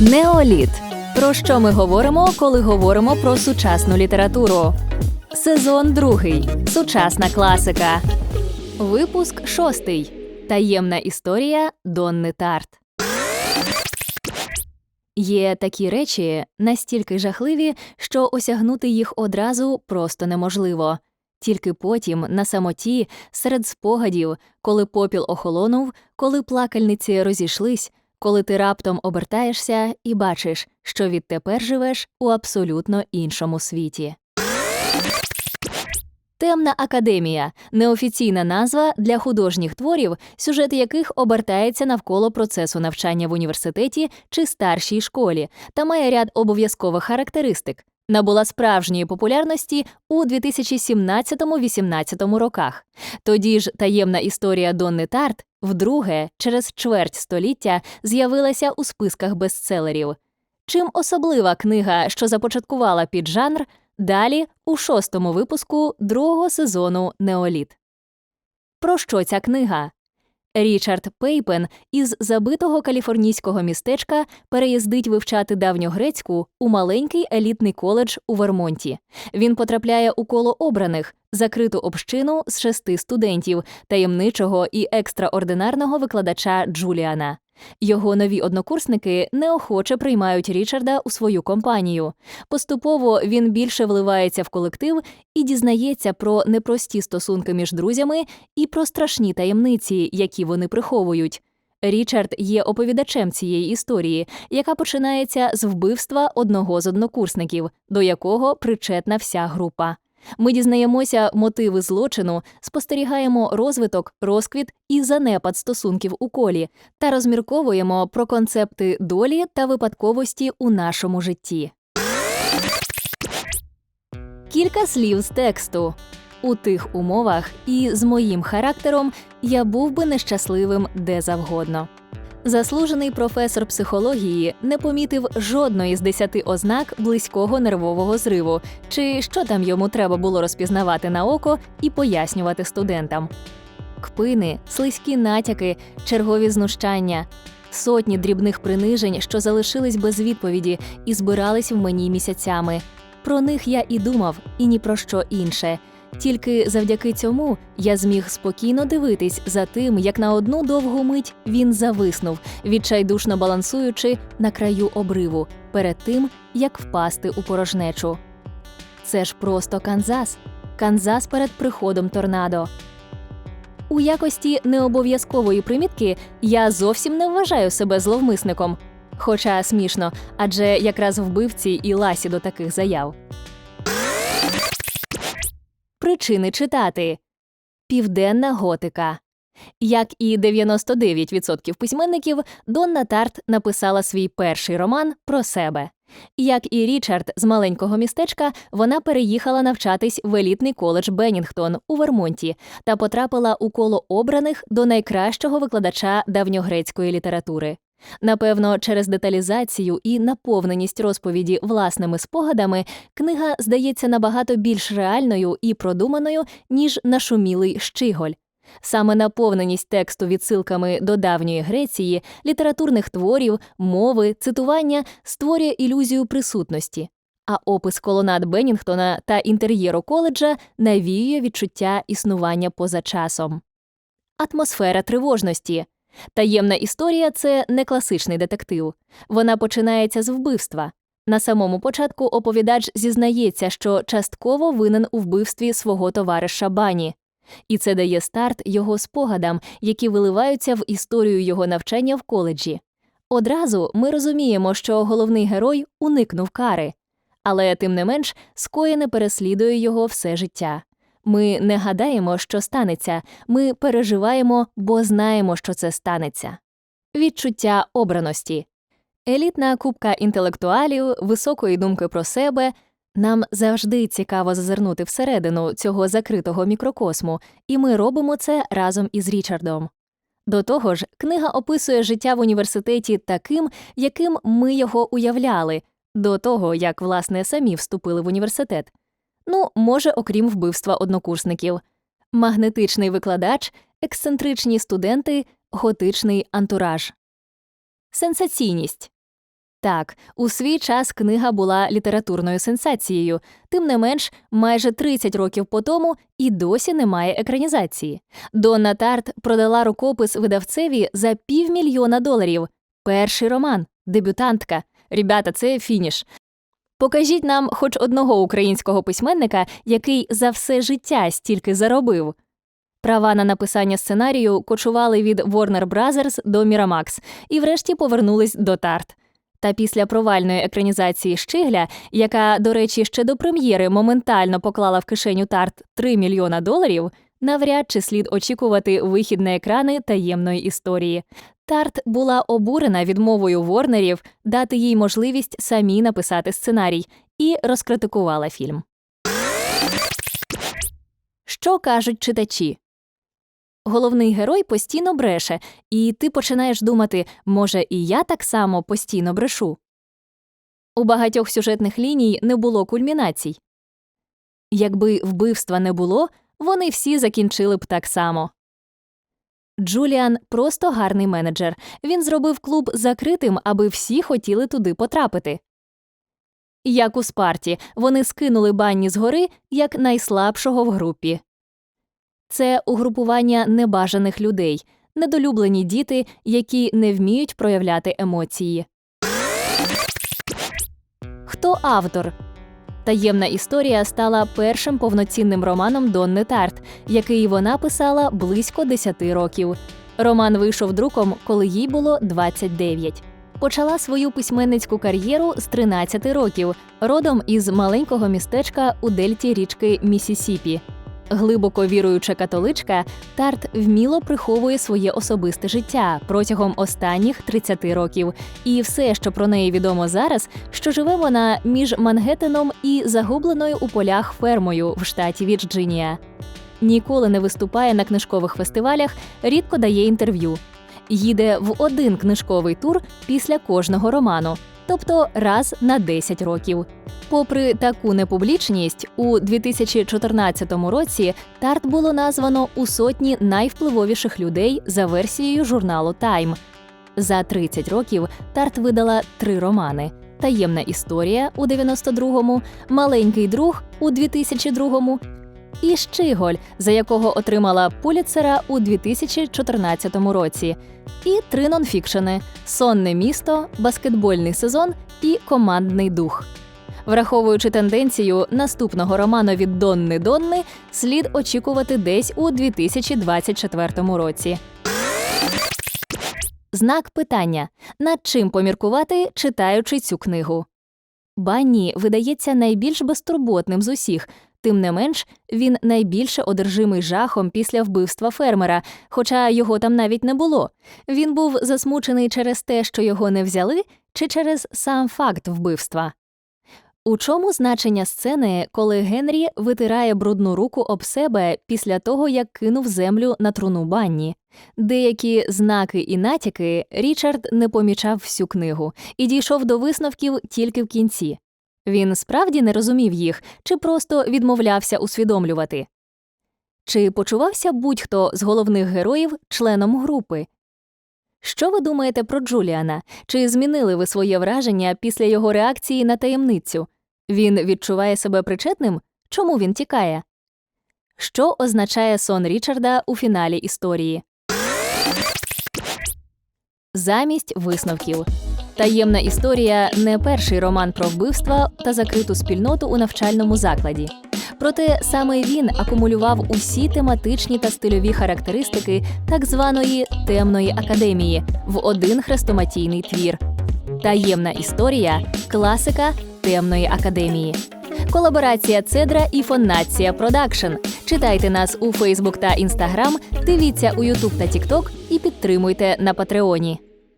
Неоліт. Про що ми говоримо, коли говоримо про сучасну літературу? Сезон другий. Сучасна класика. Випуск шостий. Таємна історія Донни Тарт. Є такі речі настільки жахливі, що осягнути їх одразу просто неможливо. Тільки потім, на самоті, серед спогадів, коли попіл охолонув, коли плакальниці розійшлись, коли ти раптом обертаєшся і бачиш, що відтепер живеш у абсолютно іншому світі. Темна академія неофіційна назва для художніх творів, сюжет яких обертається навколо процесу навчання в університеті чи старшій школі, та має ряд обов'язкових характеристик. Набула справжньої популярності у 2017-18 роках. Тоді ж таємна історія Донни Тарт вдруге через чверть століття з'явилася у списках бестселерів. Чим особлива книга, що започаткувала піджанр, далі у шостому випуску другого сезону Неоліт. Про що ця книга? Річард Пейпен із забитого каліфорнійського містечка переїздить вивчати давньогрецьку у маленький елітний коледж у Вермонті. Він потрапляє у коло обраних, закриту общину з шести студентів, таємничого і екстраординарного викладача Джуліана. Його нові однокурсники неохоче приймають Річарда у свою компанію. Поступово він більше вливається в колектив і дізнається про непрості стосунки між друзями і про страшні таємниці, які вони приховують. Річард є оповідачем цієї історії, яка починається з вбивства одного з однокурсників, до якого причетна вся група. Ми дізнаємося мотиви злочину, спостерігаємо розвиток, розквіт і занепад стосунків у колі та розмірковуємо про концепти долі та випадковості у нашому житті. Кілька слів з тексту. У тих умовах і з моїм характером я був би нещасливим де завгодно. Заслужений професор психології не помітив жодної з десяти ознак близького нервового зриву, чи що там йому треба було розпізнавати на око і пояснювати студентам. Кпини, слизькі натяки, чергові знущання, сотні дрібних принижень, що залишились без відповіді і збирались в мені місяцями. Про них я і думав, і ні про що інше. Тільки завдяки цьому я зміг спокійно дивитись за тим, як на одну довгу мить він зависнув, відчайдушно балансуючи на краю обриву, перед тим як впасти у порожнечу. Це ж просто Канзас. Канзас перед приходом торнадо. У якості необов'язкової примітки я зовсім не вважаю себе зловмисником. Хоча смішно, адже якраз вбивці і ласі до таких заяв. Причини читати Південна готика. Як і 99% письменників, Донна Тарт написала свій перший роман про себе. Як і Річард з маленького містечка, вона переїхала навчатись в елітний коледж Беннінгтон у Вермонті та потрапила у коло обраних до найкращого викладача давньогрецької літератури. Напевно, через деталізацію і наповненість розповіді власними спогадами книга здається набагато більш реальною і продуманою, ніж нашумілий щиголь. Саме наповненість тексту відсилками до давньої Греції, літературних творів, мови, цитування створює ілюзію присутності, а опис колонад Беннінгтона та інтер'єру коледжа навіює відчуття існування поза часом. Атмосфера тривожності. Таємна історія це не класичний детектив. Вона починається з вбивства. На самому початку оповідач зізнається, що частково винен у вбивстві свого товариша Бані, і це дає старт його спогадам, які виливаються в історію його навчання в коледжі. Одразу ми розуміємо, що головний герой уникнув кари, але тим не менш скоєне переслідує його все життя. Ми не гадаємо, що станеться, ми переживаємо, бо знаємо, що це станеться. Відчуття обраності. Елітна купка інтелектуалів, високої думки про себе. Нам завжди цікаво зазирнути всередину цього закритого мікрокосму, і ми робимо це разом із Річардом. До того ж, книга описує життя в університеті таким, яким ми його уявляли, до того як, власне, самі вступили в університет. Ну, може, окрім вбивства однокурсників, магнетичний викладач, ексцентричні студенти, готичний антураж. Сенсаційність Так, у свій час книга була літературною сенсацією, тим не менш, майже 30 років по тому і досі немає екранізації. Донна Тарт продала рукопис видавцеві за півмільйона доларів. Перший роман, дебютантка. Ребята, це фініш. Покажіть нам хоч одного українського письменника, який за все життя стільки заробив. Права на написання сценарію кочували від Warner Brothers до Miramax і врешті повернулись до Тарт. Та після провальної екранізації Щигля, яка, до речі, ще до прем'єри моментально поклала в кишеню Тарт 3 мільйона доларів, навряд чи слід очікувати вихід на екрани таємної історії. Тарт була обурена відмовою Ворнерів дати їй можливість самій написати сценарій і розкритикувала фільм. Що кажуть читачі? Головний герой постійно бреше, і ти починаєш думати, може, і я так само постійно брешу. У багатьох сюжетних ліній не було кульмінацій. Якби вбивства не було, вони всі закінчили б так само. Джуліан просто гарний менеджер. Він зробив клуб закритим, аби всі хотіли туди потрапити. Як у Спарті, вони скинули банні з гори як найслабшого в групі. Це угрупування небажаних людей, недолюблені діти, які не вміють проявляти емоції. Хто автор? Таємна історія стала першим повноцінним романом Донни Тарт, який вона писала близько 10 років. Роман вийшов друком, коли їй було 29. Почала свою письменницьку кар'єру з 13 років, родом із маленького містечка у дельті річки Місісіпі. Глибоко віруюча католичка, Тарт вміло приховує своє особисте життя протягом останніх 30 років, і все, що про неї відомо зараз, що живе вона між Мангеттеном і загубленою у полях фермою в штаті Вірджинія. Ніколи не виступає на книжкових фестивалях, рідко дає інтерв'ю. Їде в один книжковий тур після кожного роману, тобто раз на 10 років. Попри таку непублічність, у 2014 році Тарт було названо у сотні найвпливовіших людей за версією журналу Тайм. За 30 років Тарт видала три романи: Таємна історія у 92-му, Маленький друг у 2002-му і Щиголь, за якого отримала Пуліцера у 2014 році, і три нонфікшени Сонне місто, баскетбольний сезон і командний дух. Враховуючи тенденцію наступного роману від Донни Донни, слід очікувати десь у 2024 році. Знак питання: над чим поміркувати, читаючи цю книгу. Банні видається найбільш безтурботним з усіх, тим не менш, він найбільше одержимий жахом після вбивства фермера, хоча його там навіть не було. Він був засмучений через те, що його не взяли, чи через сам факт вбивства. У чому значення сцени, коли Генрі витирає брудну руку об себе після того, як кинув землю на труну банні? Деякі знаки і натяки Річард не помічав всю книгу і дійшов до висновків тільки в кінці. Він справді не розумів їх чи просто відмовлявся усвідомлювати. Чи почувався будь-хто з головних героїв членом групи? Що ви думаєте про Джуліана? Чи змінили ви своє враження після його реакції на таємницю? Він відчуває себе причетним? Чому він тікає? Що означає сон Річарда у фіналі історії? Замість висновків. Таємна історія не перший роман про вбивства та закриту спільноту у навчальному закладі. Проте саме він акумулював усі тематичні та стильові характеристики так званої темної академії в один хрестоматійний твір. Таємна історія класика темної академії. Колаборація Цедра і Фоннація Продакшн. Читайте нас у Фейсбук та Інстаграм, дивіться у Ютуб та Тікток і підтримуйте на Патреоні.